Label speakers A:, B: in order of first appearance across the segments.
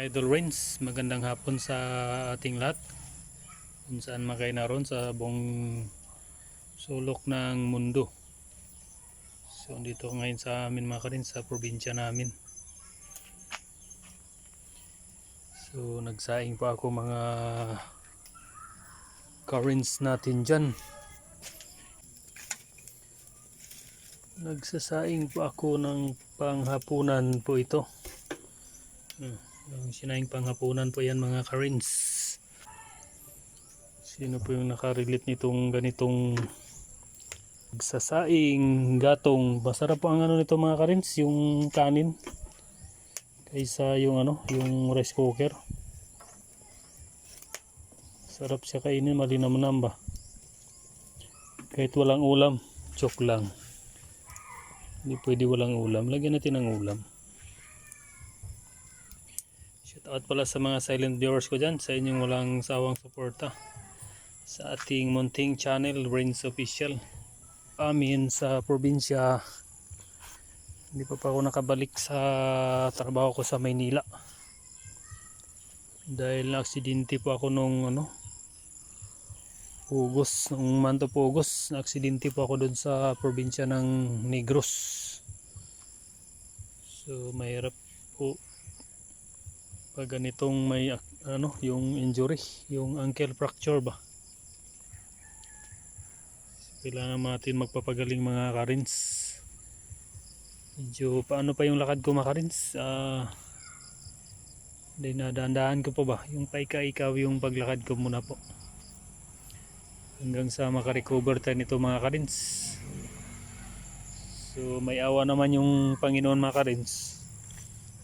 A: Idol Rains, magandang hapon sa ating lahat. Kung saan man kayo naroon sa buong sulok ng mundo. So dito ngayon sa amin mga karin sa probinsya namin. So nagsaing pa ako mga currents natin dyan. Nagsasaing pa ako ng panghapunan po ito. Hmm, Yung sinaing panghapunan po yan mga karins. Sino po yung nakarelate nitong ganitong sasaing, gatong. Masarap po ang ano nito mga karins, yung kanin. Kaysa yung ano, yung rice cooker. Sarap siya kainin, malinam-nam ba. Kahit walang ulam, chok lang. Hindi pwede walang ulam. Lagyan natin ng ulam. Shout out pala sa mga silent viewers ko dyan. Sa inyong walang sawang suporta. Sa ating munting channel, Brains Official. Amin sa probinsya. Hindi pa pa ako nakabalik sa trabaho ko sa Maynila. Dahil na-aksidente po ako nung ano, Pugos, nung month of August, na-aksidente po ako doon sa probinsya ng Negros. So, mahirap po pag ganitong may ak- ano, yung injury, yung ankle fracture ba. Kailangan natin magpapagaling mga karins. Medyo paano pa yung lakad ko mga karins? Ah, hindi nadandaan ko pa ba? Yung paika-ikaw yung paglakad ko muna po hanggang sa makarecover tayo nito mga karins so may awa naman yung Panginoon mga karins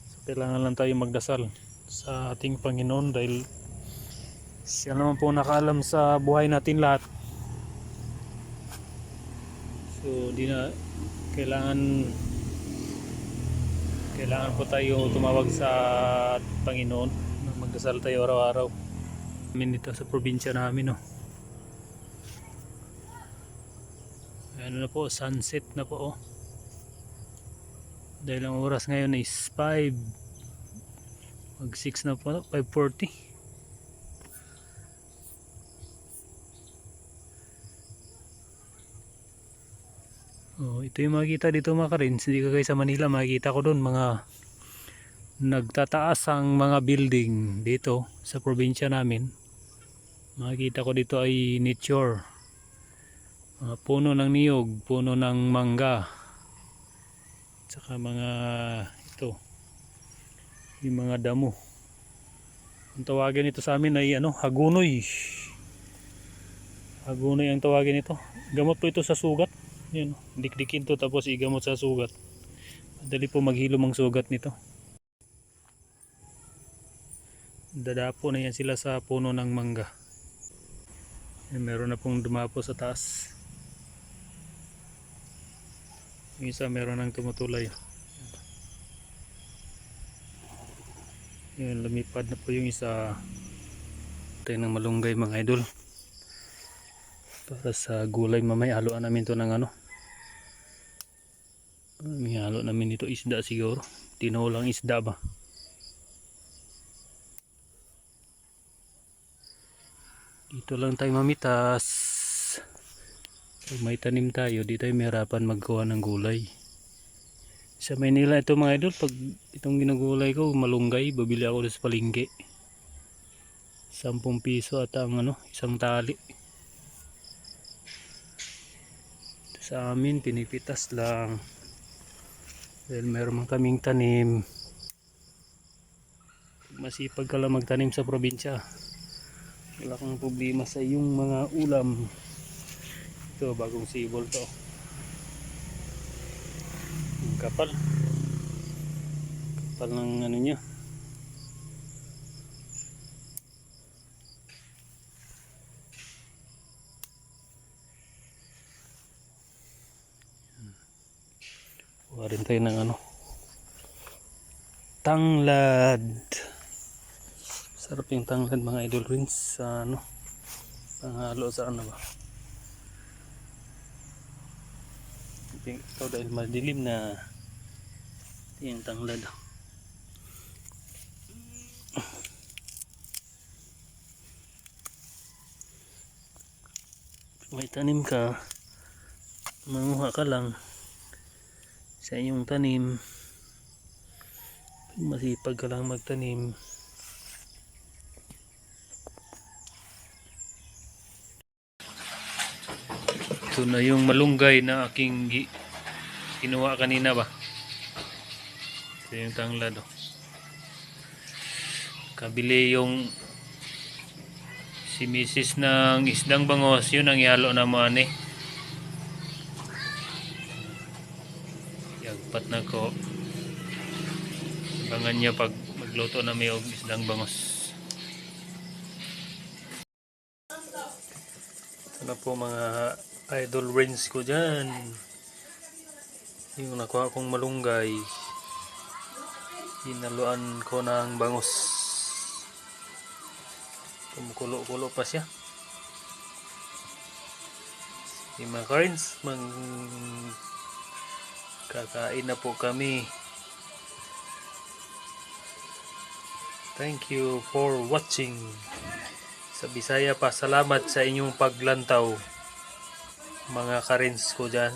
A: so kailangan lang tayo magdasal sa ating Panginoon dahil siya naman po nakaalam sa buhay natin lahat. So di na kailangan kailangan po tayo tumawag sa Panginoon magdasal tayo araw-araw. Namin dito sa probinsya namin no? Ano na po sunset na po oh. dahil ang oras ngayon is 5 mag 6 na po 5.40 oh, ito yung makikita dito mga karins. Hindi ka kayo sa Manila makikita ko doon mga nagtataas ang mga building dito sa probinsya namin. Makikita ko dito ay nature. Mga puno ng niyog, puno ng mangga, tsaka mga ito, yung mga damo. Ang tawagin nito sa amin ay ano, hagunoy. Hagunoy ang tawagin nito. Gamot po ito sa sugat. Oh. dikdikin to tapos igamot sa sugat. Madali po maghilom ang sugat nito. Dadapo na yan sila sa puno ng mangga. Yan, meron na pong dumapo sa taas. Yung isa meron nang tumutulay. Yun, lumipad na po yung isa. Tayo ng malunggay mga idol. Para sa gulay mamay, haluan namin to ng ano. May halo namin dito isda siguro. Tinolang isda ba? Dito lang tayo mamitas. Pag may tanim tayo, di tayo mahirapan magkuha ng gulay. Sa Maynila ito mga idol, pag itong ginagulay ko, malunggay, babili ako sa palingki. 10 piso at ang ano, isang tali. Sa amin, pinipitas lang. Dahil meron man kaming tanim. Masipag ka lang magtanim sa probinsya. Wala kang problema sa iyong mga ulam. Ito, bagong sibol to. Kapal. Kapal ng ano niya. Kuha rin tayo ng ano. Tanglad. Sarap yung tanglad mga idol rings sa ano. Panghalo sa ano ba. think ito dahil madilim na yung tanglad may tanim ka manguha ka lang sa iyong tanim. Masipag ka lang magtanim. Ito na yung malunggay na aking kinuha kanina ba? Ito yung tanglad oh. Kabili yung si Mrs. ng isdang bangos yun ang ihalo naman eh. Yagpat na ko. Abangan niya pag magluto na may isdang bangos. Ito na po mga idol range ko dyan. Yung nakuha kong malunggay. Hinaluan ko ng bangos. Kumukulo-kulo pa siya. Sige mga karins, mag kakain na po kami. Thank you for watching. Sa Bisaya pa, salamat sa inyong paglantaw. Mga karins ko dyan.